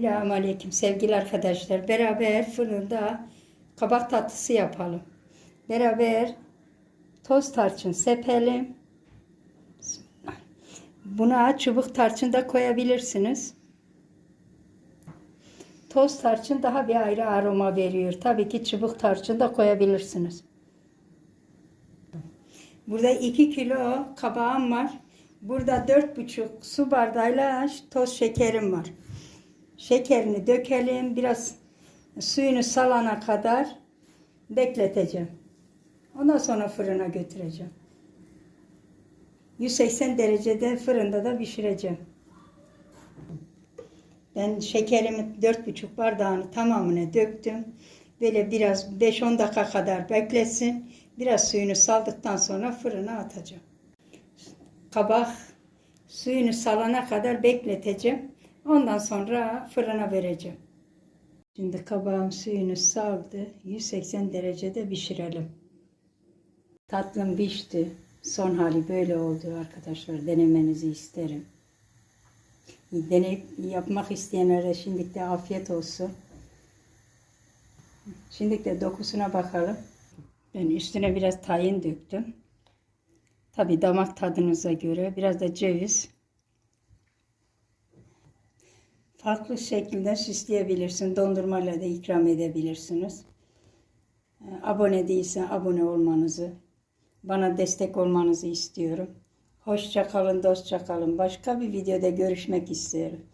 Selamun Aleyküm sevgili arkadaşlar. Beraber fırında kabak tatlısı yapalım. Beraber toz tarçın sepelim. Buna çubuk tarçın da koyabilirsiniz. Toz tarçın daha bir ayrı aroma veriyor. Tabii ki çubuk tarçın da koyabilirsiniz. Burada 2 kilo kabağım var. Burada 4,5 su bardağıyla toz şekerim var. Şekerini dökelim. Biraz suyunu salana kadar bekleteceğim. Ondan sonra fırına götüreceğim. 180 derecede fırında da pişireceğim. Ben şekerimi 4,5 bardağını tamamını döktüm. Böyle biraz 5-10 dakika kadar beklesin. Biraz suyunu saldıktan sonra fırına atacağım. Kabak suyunu salana kadar bekleteceğim. Ondan sonra fırına vereceğim. Şimdi kabağım suyunu saldı. 180 derecede pişirelim. Tatlım pişti. Son hali böyle oldu arkadaşlar. Denemenizi isterim. Deneyip yapmak isteyenlere şimdi de afiyet olsun. Şimdi de dokusuna bakalım. Ben üstüne biraz tayin döktüm. Tabi damak tadınıza göre biraz da ceviz. Farklı şekilde süsleyebilirsin. Dondurmayla da ikram edebilirsiniz. Ee, Abone değilsen abone olmanızı, bana destek olmanızı istiyorum. Hoşça kalın, dostça kalın. Başka bir videoda görüşmek isterim.